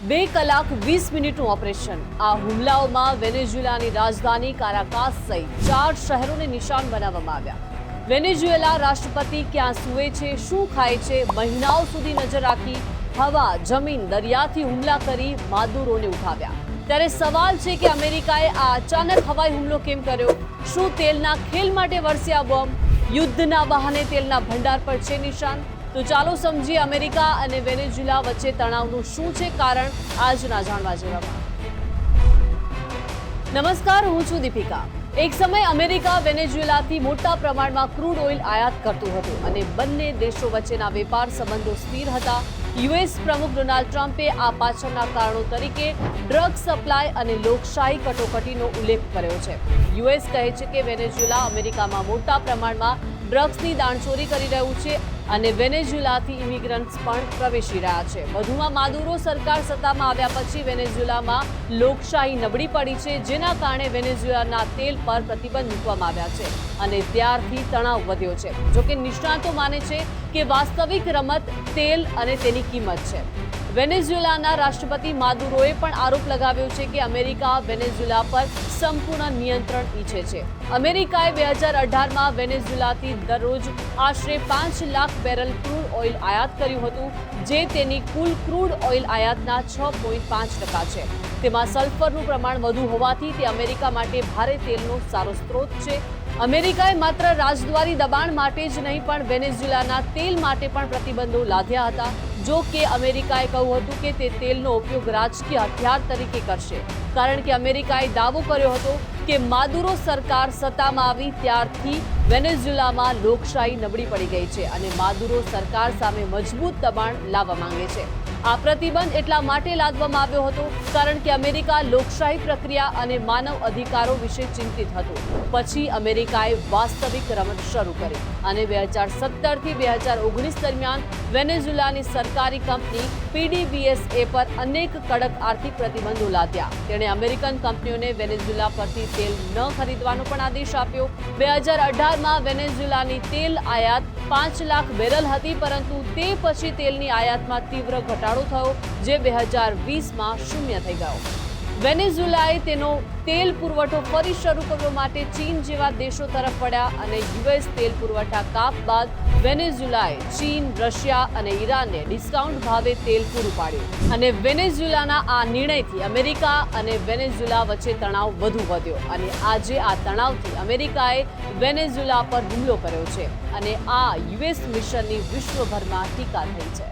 બે કલાક વીસ મિનિટનું ઓપરેશન. આ હુમલાઓમાં વેનેઝુએલાની રાજધાની કારાકાસ સહિત ચાર શહેરોને નિશાન બનાવવામાં આવ્યા. વેનેઝ્યુએલા રાષ્ટ્રપતિ ક્યાં સૂવે છે, શું ખાય છે, મહિનાઓ સુધી નજર રાખી હવા, જમીન, દરિયાથી હુમલા કરી માદુરોને ઉઠાવ્યા. ત્યારે સવાલ છે કે અમેરિકાએ આ અચાનક હવાઈ હુમલો કેમ કર્યો? શું તેલના ખેલ માટે વરસ્યા બોમ્બ? યુદ્ધના બહાને તેલના ભંડાર પર છે નિશાન? તો ચાલો સમજીએ અમેરિકા અને વેનેઝ્યુલા વચ્ચે તણાવનું શું છે કારણ આજના જાણવા જેવામાં. નમસ્કાર, હું છું દીપિકા. એક સમય અમેરિકા વેનેઝુએલાથી મોટા પ્રમાણમાં ક્રૂડ ઓઇલ આયાત કરતું હતું અને બંને દેશો વચ્ચેના વેપાર સંબંધો સ્થિર હતા. યુએસ પ્રમુખ ડોનાલ્ડ ટ્રમ્પે આ પાછળના કારણો તરીકે ડ્રગ સપ્લાય અને લોકશાહી કટોકટીનો ઉલ્લેખ કર્યો છે. યુએસ કહે છે કે વેનેઝુએલા અમેરિકામાં મોટા પ્રમાણમાં ડ્રગ્સની દાણચોરી કરી રહ્યું છે અને વેનેઝ્યુલાથી ઇમિગ્રન્ટ્સ પણ પ્રવેશી રહ્યા છે. વધુમાં માદુરો સરકાર સત્તામાં આવ્યા પછી વેનેઝ્યુલામાં લોકશાહી નબળી પડી છે, જેના કારણે વેનેઝ્યુલાના તેલ પર પ્રતિબંધ મૂકવામાં આવ્યા છે અને ત્યારથી તણાવ વધ્યો છે. જોકે નિષ્ણાતો માને છે કે વાસ્તવિક રમત તેલ અને તેની કિંમત છે. વેનેઝુએલાના રાષ્ટ્રપતિ માદુરોએ પણ આરોપ લગાવ્યો છે કે અમેરિકા વેનેઝુએલા પર સંપૂર્ણ નિયંત્રણ ઈચ્છે છે. અમેરિકાએ બે હજાર અઢારમાં વેનેઝુએલાથી દરરોજ આશરે પાંચ લાખ બેરલ ક્રૂડ ઓઇલ આયાત કર્યું હતું, જે તેની કુલ ક્રૂડ ઓઇલ આયાતના છ પોઈન્ટ પાંચ ટકા છે. તેમાં સલ્ફરનું પ્રમાણ વધુ હોવાથી તે અમેરિકા માટે ભારે તેલનો સારો સ્ત્રોત છે. અમેરિકાએ માત્ર રાજદ્વારી દબાણ માટે જ નહીં, પણ વેનેઝ્યુલાના તેલ માટે પણ પ્રતિબંધો લાદ્યા હતા. જો કે અમેરિકાએ કહ્યું હતું કે તે તેલનો ઉપયોગ રાજકીય હથિયાર તરીકે કરશે. કારણ કે અમેરિકાએ દાવો કર્યો હતો કે માદુરો સરકાર સત્તામાં આવી ત્યારથી વેનેઝ્યુલામાં લોકશાહી નબળી પડી ગઈ છે અને માદુરો સરકાર સામે મજબૂત દબાણ લાવવા માંગે છે. આ પ્રતિબંધ એટલા માટે લાદવામાં આવ્યો હતો કારણ કે અમેરિકા લોકશાહી પ્રક્રિયા અને માનવ અધિકારો વિશે ચિંતિત હતું. પછી અમેરિકાએ વાસ્તવિક રમત શરૂ કરી અને બે હજાર સત્તરથી બે હજાર ઓગણીસ દરમિયાન વેનેઝુલાની સરકારી કંપની પીડીબીએસએ પર અનેક કડક આર્થિક પ્રતિબંધો લાદ્યા. તેણે અમેરિકન કંપનીઓને વેનેઝુલા પરથી તેલ ન ખરીદવાનો પણ આદેશ આપ્યો. બે હજાર અઢારમાં વેનેઝુલાની તેલ આયાત પાંચ લાખ બેરલ હતી, પરંતુ તે પછી તેલની આયાતમાં તીવ્ર ઘટાડો થયો, જે બે હજાર વીસમાં શૂન્ય થઈ ગયો. વેનેઝુએલાએ તેનો તેલ પુરવઠો ફરી શરૂ કરવા માટે ચીન જેવા દેશો તરફ વળ્યા અને યુએસ તેલ પુરવઠા કાપ બાદ વેનેઝુએલાએ ચીન, રશિયા અને ઈરાનને ડિસ્કાઉન્ટ ભાવે તેલ પૂરું પાડ્યું. અને વેનેઝુએલાના આ નિર્ણયથી અમેરિકા અને વેનેઝુએલા વચ્ચે તણાવ વધુ વધ્યો અને આજે આ તણાવથી અમેરિકાએ વેનેઝુએલા પર હુમલો કર્યો છે અને આ યુએસ મિશનની વિશ્વભરમાં ટીકા થઈ છે.